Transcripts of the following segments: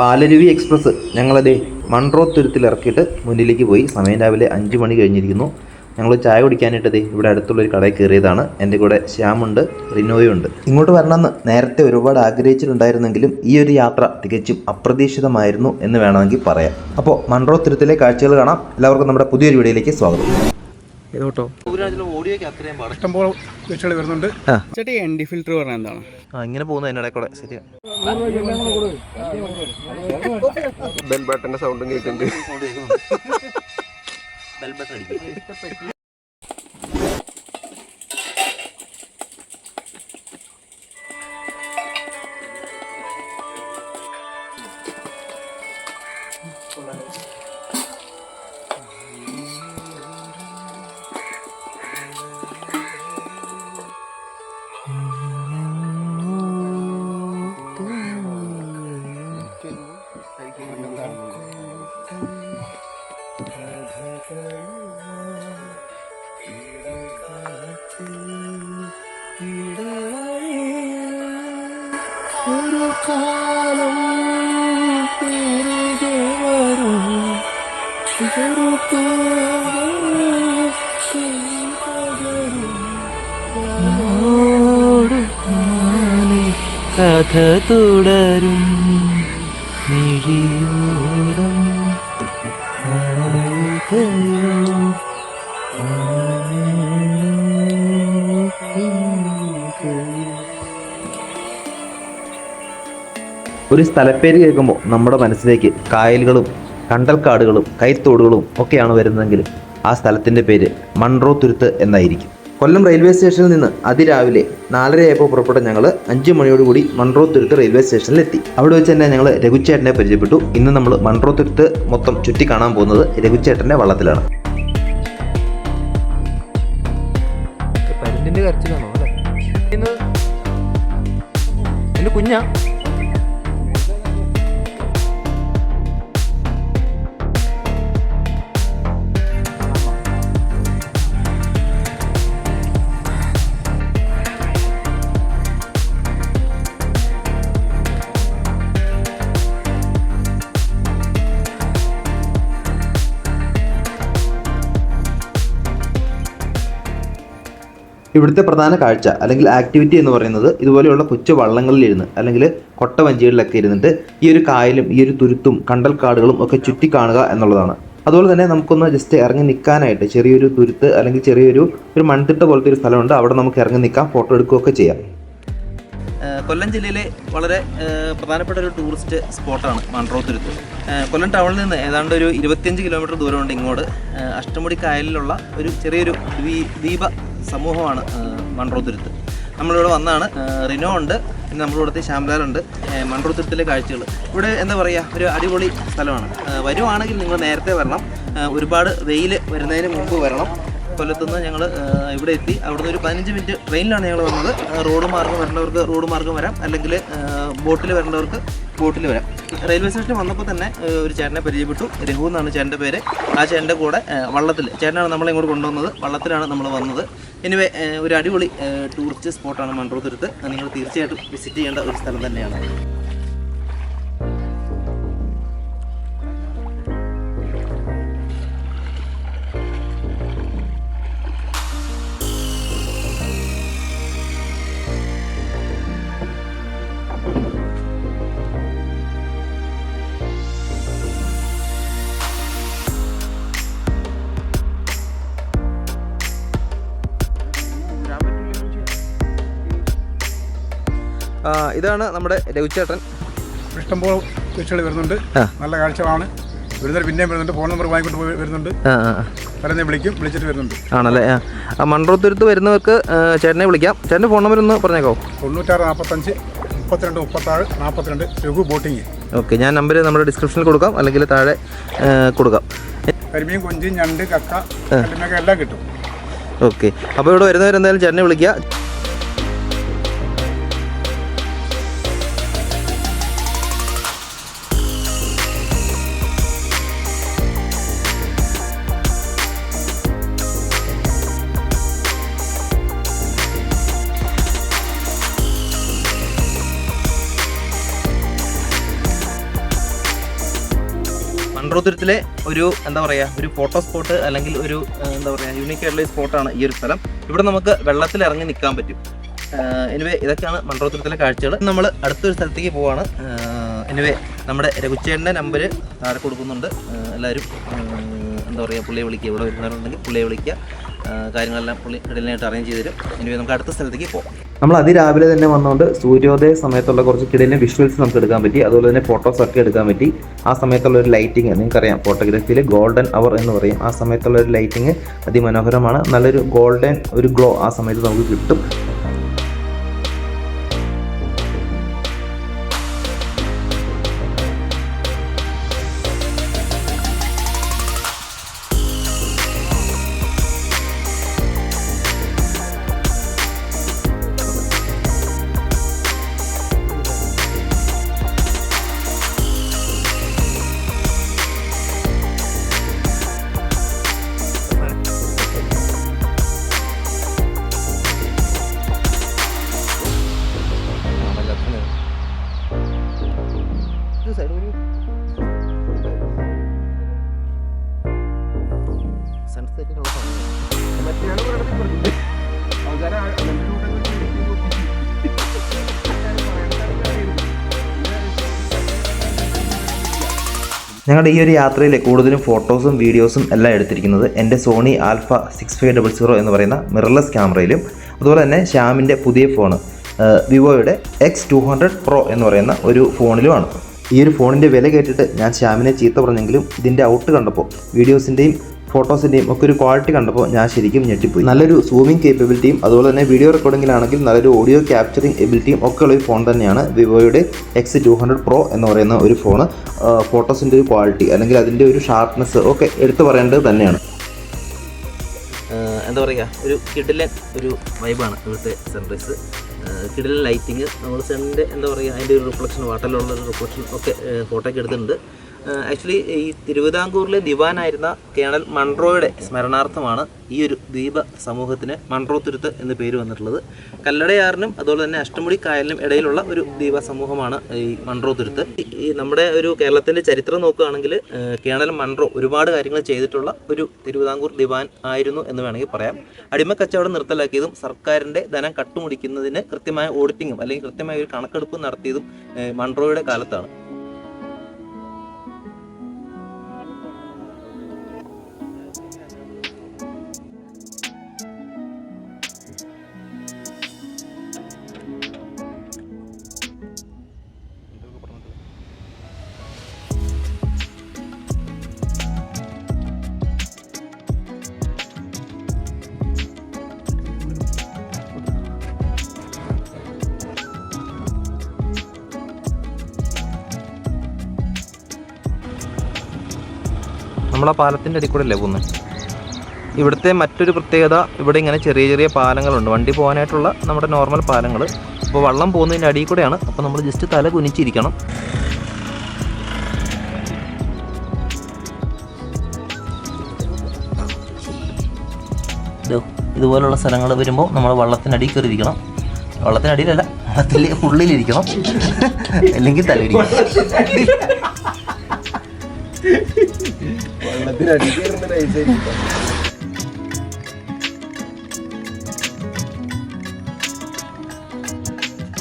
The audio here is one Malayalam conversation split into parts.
പാലരുവി എക്സ്പ്രസ് ഞങ്ങളത് മൺറോ തുരുത്തിൽ ഇറക്കിയിട്ട് മുന്നിലേക്ക് പോയി. സമയം രാവിലെ അഞ്ച് മണി കഴിഞ്ഞിരിക്കുന്നു. ഞങ്ങൾ ചായ കുടിക്കാനായിട്ടത് ഇവിടെ അടുത്തുള്ളൊരു കടയിൽ കയറിയതാണ്. എന്റെ കൂടെ ശ്യാമുണ്ട് റിനോയുണ്ട്. ഇങ്ങോട്ട് വരണമെന്ന് നേരത്തെ ഒരുപാട് ആഗ്രഹിച്ചിട്ടുണ്ടായിരുന്നെങ്കിലും ഈ ഒരു യാത്ര തികച്ചും അപ്രതീക്ഷിതമായിരുന്നു എന്ന് വേണമെങ്കിൽ പറയാം. അപ്പോൾ മൺറോ തുരുത്തിലെ കാഴ്ചകൾ കാണാം. എല്ലാവർക്കും നമ്മുടെ പുതിയൊരു വീഡിയോയിലേക്ക് സ്വാഗതം. ഏതോട്ടോ ഇഷ്ടംപോലെ വെച്ചുകൾ വരുന്നുണ്ട്. ആ. ചേട്ടാ എൻ ഡി ഫിൽറ്റർ പറഞ്ഞാൽ എന്താണ്? ആ ഇങ്ങനെ കൂടെ ശരിയാ. ബെൽ ബട്ടന്റെ സൗണ്ടും കേൾക്കുന്നുണ്ട് കഥ തുടരും ഒരു സ്ഥലപ്പേര് കേൾക്കുമ്പോൾ നമ്മുടെ മനസ്സിലേക്ക് കായലുകളും കണ്ടൽക്കാടുകളും കൈത്തോടുകളും ഒക്കെയാണ് വരുന്നതെങ്കിൽ ആ സ്ഥലത്തിന്റെ പേര് മൺറോ തുരുത്ത് എന്നായിരിക്കും. കൊല്ലം റെയിൽവേ സ്റ്റേഷനിൽ നിന്ന് അതിരാവിലെ നാലരയായപ്പോൾ പുറപ്പെട്ട ഞങ്ങൾ അഞ്ച് മണിയോടുകൂടി മൺറോ തുരുത്ത് റെയിൽവേ സ്റ്റേഷനിലെത്തി. അവിടെ വെച്ച് തന്നെ ഞങ്ങൾ രഘുച്ചേട്ടനെ പരിചയപ്പെട്ടു. ഇന്ന് നമ്മൾ മൺറോ തുരുത്ത് മൊത്തം ചുറ്റി കാണാൻ പോകുന്നത് രഘുച്ചേട്ടന്റെ വള്ളത്തിലാണ്. കുഞ്ഞാ? ഇവിടുത്തെ പ്രധാന കാഴ്ച അല്ലെങ്കിൽ ആക്ടിവിറ്റി എന്ന് പറയുന്നത് ഇതുപോലെയുള്ള കൊച്ചു വള്ളങ്ങളിലിരുന്ന് അല്ലെങ്കിൽ കൊട്ടവഞ്ചികളിലൊക്കെ ഇരുന്നിട്ട് ഈ ഒരു കായലും ഈ ഒരു തുരുത്തും കണ്ടൽക്കാടുകളും ഒക്കെ ചുറ്റി കാണുക എന്നുള്ളതാണ്. അതുപോലെ തന്നെ നമുക്കൊന്ന് ജസ്റ്റ് ഇറങ്ങി നിൽക്കാനായിട്ട് ചെറിയൊരു തുരുത്ത് അല്ലെങ്കിൽ ചെറിയൊരു ഒരു മൺതിട്ട പോലത്തെ ഒരു സ്ഥലമുണ്ട് അവിടെ നമുക്ക് ഇറങ്ങി നിൽക്കാം ഫോട്ടോ എടുക്കുകയൊക്കെ ചെയ്യാം. കൊല്ലം ജില്ലയിലെ വളരെ പ്രധാനപ്പെട്ട ഒരു ടൂറിസ്റ്റ് സ്പോട്ടാണ് മൺട്രോ തുരുത്ത്. കൊല്ലം ടൗണിൽ നിന്ന് ഏതാണ്ട് ഒരു ഇരുപത്തിയഞ്ച് കിലോമീറ്റർ ദൂരമുണ്ട് ഇങ്ങോട്ട്. അഷ്ടമുടി കായലിലുള്ള ഒരു ചെറിയൊരു ദ്വീപ സമൂഹമാണ് ഏഹ്, മൺട്രോ തുരുത്ത് നമ്മളിവിടെ വന്നാണ് റിനോ ഉണ്ട് പിന്നെ നമ്മുടെ ഇവിടുത്തെ ശ്യാംലാലുണ്ട് ഏഹ്, മൺട്രോ തുരുത്തിലെ കാഴ്ചകൾ ഇവിടെ എന്താ പറയുക ഒരു അടിപൊളി സ്ഥലമാണ്. വരുവാണെങ്കിൽ നിങ്ങൾ നേരത്തെ വരണം ഒരുപാട് വെയിൽ വരുന്നതിന് മുമ്പ് വരണം. കൊല്ലത്തുനിന്ന് ഞങ്ങൾ ഇവിടെ എത്തി. അവിടുന്ന് ഒരു പതിനഞ്ച് മിനിറ്റ് ട്രെയിനിലാണ് ഞങ്ങൾ വന്നത്. റോഡ് മാർഗം വരേണ്ടവർക്ക് റോഡ് മാർഗം വരാം. അല്ലെങ്കിൽ ബോട്ടിൽ വരേണ്ടവർക്ക് ബോട്ടിൽ വരാം. റെയിൽവേ സ്റ്റേഷനിൽ വന്നപ്പോൾ തന്നെ ഒരു ചേട്ടനെ പരിചയപ്പെട്ടു. രഘു എന്നാണ് ചേട്ടന്റെ പേര്. ആ ചേട്ടന്റെ കൂടെ വള്ളത്തിൽ ചേട്ടനാണ് നമ്മളെ ഇങ്ങോട്ട് കൊണ്ടുവന്നത്. വള്ളത്തിലാണ് നമ്മൾ വന്നത്. എനിവേ ഒരു അടിപൊളി ടൂറിസ്റ്റ് സ്പോട്ടാണ് മൺട്രോ തുരുത്ത്. അത് നിങ്ങൾ തീർച്ചയായിട്ടും വിസിറ്റ് ചെയ്യേണ്ട ഒരു സ്ഥലം തന്നെയാണ്. ഇതാണ് നമ്മുടെ രവിചേട്ടൻ ഇഷ്ടംപോലെ വെച്ചുകൾ വരുന്നുണ്ട്. നല്ല കാഴ്ചകളാണ്. വരുന്നവർ പിന്നെയും വരുന്നുണ്ട്. ഫോൺ നമ്പർ വാങ്ങിക്കൊണ്ട് പോയി വരുന്നുണ്ട്. പലരെ വിളിക്കും. വിളിച്ചിട്ട് വരുന്നുണ്ട്. ആണല്ലേ? ആ. മൺറോത്തുരുത്ത് വരുന്നവർക്ക് ചേട്ടനെ വിളിക്കാം. ചേട്ടന്റെ ഫോൺ നമ്പർ ഒന്ന് പറഞ്ഞേക്കോ? തൊണ്ണൂറ്റാറ് നാൽപ്പത്തഞ്ച് മുപ്പത്തിരണ്ട് മുപ്പത്താറ് നാൽപ്പത്തിരണ്ട് രഘു ബോട്ടിങ്. ഓക്കെ ഞാൻ നമ്പർ നമ്മുടെ ഡിസ്ക്രിപ്ഷനിൽ കൊടുക്കാം. അല്ലെങ്കിൽ താഴെ കൊടുക്കാം. കരിമീൻ കൊഞ്ച് ഞണ്ട് കക്ക എല്ലാം കിട്ടും. ഓക്കെ. അപ്പോൾ ഇവിടെ വരുന്നവരെന്തായാലും ചേട്ടനെ വിളിക്കുക. മൺട്രോത്തുരത്തിലെ ഒരു എന്താ പറയുക ഒരു ഫോട്ടോ സ്പോട്ട് അല്ലെങ്കിൽ ഒരു എന്താ പറയുക യൂണിക് ആയിട്ടുള്ള സ്പോട്ടാണ് ഈ ഒരു സ്ഥലം. ഇവിടെ നമുക്ക് വെള്ളത്തിൽ ഇറങ്ങി നിൽക്കാൻ പറ്റും. എനിവേ ഇതൊക്കെയാണ് മൺട്രോത്തുരത്തിലെ കാഴ്ചകൾ. നമ്മൾ അടുത്തൊരു സ്ഥലത്തേക്ക് പോവാണ്. എനിവേ നമ്മുടെ രഘുച്ചേട്ടന്റെ നമ്പർ താഴെ കൊടുക്കുന്നുണ്ട്. എല്ലാവരും എന്താ പറയുക പുള്ളിയെ വിളിക്കുക. ഇവിടെ വരുന്നവരുണ്ടെങ്കിൽ പുള്ളിയെ വിളിക്കുക. കാര്യങ്ങളെല്ലാം പുള്ളി കിടലിനായിട്ട് അറേഞ്ച് ചെയ്ത് തരും. ഇനി നമുക്ക് അടുത്ത സ്ഥലത്തേക്ക് പോകാം നമ്മൾ അതിരാവിലെ തന്നെ വന്നുകൊണ്ട് സൂര്യോദയ സമയത്തുള്ള കുറച്ച് കിടലിന് വിഷ്വൽസ് നമുക്ക് എടുക്കാൻ പറ്റി അതുപോലെ തന്നെ ഫോട്ടോസ് ഒക്കെ എടുക്കാൻ പറ്റി. ആ സമയത്തുള്ള ഒരു ലൈറ്റിംഗ് നിങ്ങൾക്കറിയാം ഫോട്ടോഗ്രാഫിയിൽ ഗോൾഡൻ അവർ എന്ന് പറയും. ആ സമയത്തുള്ള ഒരു ലൈറ്റിംഗ് അതിമനോഹരമാണ്. നല്ലൊരു ഗോൾഡൻ ഒരു ഗ്ലോ ആ സമയത്ത് നമുക്ക് കിട്ടും. ഞങ്ങളുടെ ഈ ഒരു യാത്രയിൽ കൂടുതലും ഫോട്ടോസും വീഡിയോസും എല്ലാം എടുത്തിരിക്കുന്നത് എന്റെ Sony alpha six five double zero എന്ന് പറയുന്ന മിറർലെസ് ക്യാമറയിലും അതുപോലെ തന്നെ ശ്യാമിന്റെ പുതിയ ഫോൺ വിവോയുടെ എക്സ് ടു ഹൺഡ്രഡ് പ്രോ എന്ന് പറയുന്ന ഒരു ഫോണിലുമാണ്. ഈ ഒരു ഫോണിന്റെ വില കേട്ടിട്ട് ഞാൻ ശ്യാമിനെ ചീത്ത പറഞ്ഞെങ്കിലും ഇതിന്റെ ഔട്ട് കണ്ടപ്പോൾ വീഡിയോസിന്റെയും ഫോട്ടോസിന്റെയും ഒക്കെ ഒരു ക്വാളിറ്റി കണ്ടപ്പോൾ ഞാൻ ശരിക്കും ഞെട്ടിപ്പോയി. നല്ലൊരു സൂമിംഗ് കേപ്പബിലിറ്റിയും അതുപോലെ തന്നെ വീഡിയോ റെക്കോർഡിങ്ങിലാണെങ്കിൽ നല്ലൊരു ഓഡിയോ ക്യാപ്ചറിംഗ് എബിലിറ്റിയും ഒക്കെ ഉള്ള ഒരു ഫോൺ തന്നെയാണ് വിവോയുടെ എക്സ് ടു ഹൺഡ്രഡ് പ്രോ എന്ന് പറയുന്ന ഒരു ഫോൺ ഫോട്ടോസിന്റെ ഒരു ക്വാളിറ്റി അല്ലെങ്കിൽ അതിന്റെ ഒരു ഷാർപ്നെസ് ഒക്കെ എടുത്തു പറയേണ്ടത് തന്നെയാണ്. എന്താ പറയുക? ഒരു കിഡിലെ ഒരു വൈബാണ് ഇവിടുത്തെ സൺറൈസ് കിഡിലൻ ലൈറ്റിങ് നമ്മൾ സണ്ണിന്റെ എന്താ പറയുക അതിന്റെ ഒരു റിഫ്ലക്ഷൻ വാട്ടറിലുള്ള ഒരു റിഫ്ലക്ഷൻ ഒക്കെ ഫോട്ടോയ്ക്ക് എടുത്തിട്ടുണ്ട്. ആക്ച്വലി ഈ തിരുവിതാംകൂറിലെ ദിവാനായിരുന്ന കേണൽ മൺട്രോയുടെ സ്മരണാർത്ഥമാണ് ഈ ഒരു ദ്വീപ സമൂഹത്തിന് മൺട്രോ തുരുത്ത് എന്ന് പേര് വന്നിട്ടുള്ളത്. കല്ലടയാറിനും അതുപോലെ തന്നെ അഷ്ടമുടി കായലിനും ഇടയിലുള്ള ഒരു ദ്വീപ സമൂഹമാണ് ഈ മൺട്രോ തുരുത്ത്. ഈ- നമ്മുടെ ഒരു കേരളത്തിന്റെ ചരിത്രം നോക്കുകയാണെങ്കിൽ കേണൽ മൺട്രോ ഒരുപാട് കാര്യങ്ങൾ ചെയ്തിട്ടുള്ള ഒരു തിരുവിതാംകൂർ ദിവാൻ ആയിരുന്നു എന്ന് വേണമെങ്കിൽ പറയാം. അടിമ കച്ചവടം നിർത്തലാക്കിയതും സർക്കാരിന്റെ ധനം കട്ടുമുടിക്കുന്നതിന് കൃത്യമായ ഓഡിറ്റിങ്ങും അല്ലെങ്കിൽ കൃത്യമായ ഒരു കണക്കെടുപ്പ് നടത്തിയതും മൺട്രോയുടെ കാലത്താണ്. നമ്മൾ ആ പാലത്തിന്റെ അടിയിൽ കൂടെ അല്ലേ പോകുന്നത് ഇവിടുത്തെ മറ്റൊരു പ്രത്യേകത ഇവിടെ ഇങ്ങനെ ചെറിയ ചെറിയ പാലങ്ങളുണ്ട്. വണ്ടി പോകാനായിട്ടുള്ള നമ്മുടെ നോർമൽ പാലങ്ങൾ അപ്പോൾ വള്ളം പോകുന്നതിന്റെ അടിയിൽ കൂടെയാണ്. അപ്പോൾ നമ്മൾ ജസ്റ്റ് തല കുനിച്ചിരിക്കണം. ഇതുപോലുള്ള സ്ഥലങ്ങൾ വരുമ്പോൾ നമ്മൾ വള്ളത്തിനടി കയറിയിരിക്കണം. വള്ളത്തിനടിയിലല്ല വള്ളത്തിൽ ഉള്ളിലിരിക്കണം. അല്ലെങ്കിൽ തലയിടിക്കണം. ആ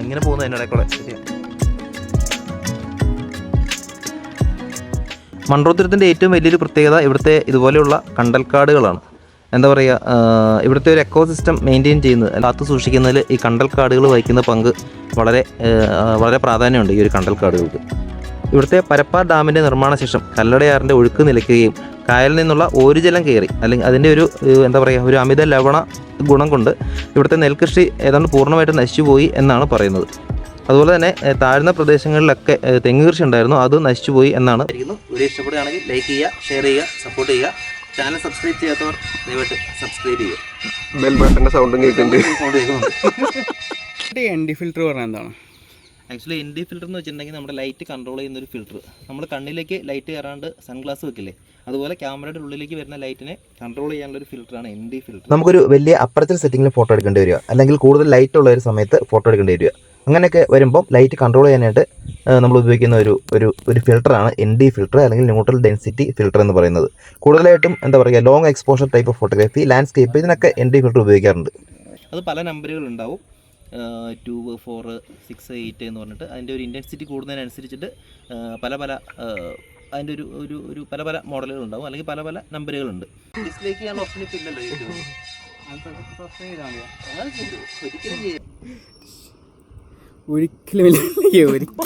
ഇങ്ങനെ പോകുന്നു എന്നോടെ കൂടെ. മൺറോത്തുരത്തിന്റെ ഏറ്റവും വലിയൊരു പ്രത്യേകത ഇവിടുത്തെ ഇതുപോലെയുള്ള കണ്ടൽക്കാടുകളാണ്. എന്താ പറയുക ഇവിടുത്തെ ഒരു എക്കോ സിസ്റ്റം മെയിന്റെയിൻ ചെയ്യുന്നത് കാത്തു സൂക്ഷിക്കുന്നതിൽ ഈ കണ്ടൽക്കാടുകൾ വഹിക്കുന്ന പങ്ക് വളരെ വളരെ പ്രാധാന്യമുണ്ട് ഈ ഒരു കണ്ടൽക്കാടുകൾക്ക്. ഇവിടുത്തെ പരപ്പാർ ഡാമിന്റെ നിർമ്മാണ ശേഷം കല്ലടയാറിന്റെ ഒഴുക്ക് നിലയ്ക്കുകയും കായലിൽ നിന്നുള്ള ഒരു ജലം കയറി അല്ലെങ്കിൽ അതിന്റെ ഒരു എന്താ പറയുക ഒരു അമിത ലവണ ഗുണം കൊണ്ട് ഇവിടുത്തെ നെൽകൃഷി ഏതാണ്ട് പൂർണമായിട്ട് നശിച്ചുപോയി എന്നാണ് പറയുന്നത്. അതുപോലെ തന്നെ താഴ്ന്ന പ്രദേശങ്ങളിലൊക്കെ തെങ്ങ് കൃഷി ഉണ്ടായിരുന്നു അത് നശിച്ചുപോയി എന്നാണ്. വീഡിയോ ഇഷ്ടപ്പെടുകയാണെങ്കിൽ ലൈക്ക് ചെയ്യുക ഷെയർ ചെയ്യുക സപ്പോർട്ട് ചെയ്യുക. ചാനൽ സബ്സ്ക്രൈബ് ചെയ്യാത്തവർ ദയവായിട്ട് സബ്സ്ക്രൈബ് ചെയ്യുക. ബെൽ ബട്ടന്റെ സൗണ്ടും കേൾക്കുന്നുണ്ട്. എൻ ഡി ഫിൽറ്റർ പറഞ്ഞാൽ എന്താണ്? ആക്ച്വലി എൻ ഡി ഫിൽറ്റർ എന്ന് വെച്ചിട്ടുണ്ടെങ്കിൽ നമ്മുടെ ലൈറ്റ് കൺട്രോൾ ചെയ്യുന്ന ഒരു ഫിൽറ്റർ നമ്മൾ കണ്ണിലേക്ക് ലൈറ്റ് കയറാണ്ട് സൺഗ്ലാസ് വെക്കില്ലേ? അതുപോലെ ക്യാമറയുടെ ഉള്ളിലേക്ക് വരുന്ന ലൈറ്റിനെ കൺട്രോൾ ചെയ്യാനുള്ള ഒരു ഫിൽറ്ററാണ് എൻ ഡി ഫിൽറ്റർ നമുക്കൊരു വലിയ അപ്പറച്ചർ സെറ്റിംഗിൽ ഫോട്ടോ എടുക്കേണ്ടി വരിക. അല്ലെങ്കിൽ കൂടുതൽ ലൈറ്റ് ഉള്ള ഒരു സമയത്ത് ഫോട്ടോ എടുക്കേണ്ടി വരിക. അങ്ങനെയൊക്കെ വരുമ്പോൾ ലൈറ്റ് കൺട്രോൾ ചെയ്യാനായിട്ട് നമ്മൾ ഉപയോഗിക്കുന്ന ഒരു ഒരു ഒരു ഫിൽറ്ററാണ് എൻ ഡി ഫിൽറ്റർ അല്ലെങ്കിൽ ന്യൂട്രൽ ഡെൻസിറ്റി ഫിൽറ്റർ എന്ന് പറയുന്നത്. കൂടുതലായിട്ടും എന്താ പറയുക long exposure type of photography landscape ഇതിനൊക്കെ എൻ ഡി ഫിൽറ്റർ ഉപയോഗിക്കാറുണ്ട്. അത് പല നമ്പറുകൾ ഉണ്ടാവും. ടു ഫോർ സിക്സ് എയ്റ്റ് എന്ന് പറഞ്ഞിട്ട് അതിന്റെ ഒരു ഇന്റൻസിറ്റി കൂടുന്നതിനനുസരിച്ചിട്ട് പല പല അതിന്റെ ഒരു ഒരു ഒരു പല പല മോഡലുകൾ ഉണ്ടാവും അല്ലെങ്കിൽ പല പല നമ്പറുകളുണ്ട് ഡിസ്പ്ലേക്ക് ചെയ്യാൻ ഓപ്ഷൻ ഇപ്പം ഇല്ലല്ലോ ഒരിക്കലും ഒരിക്കലും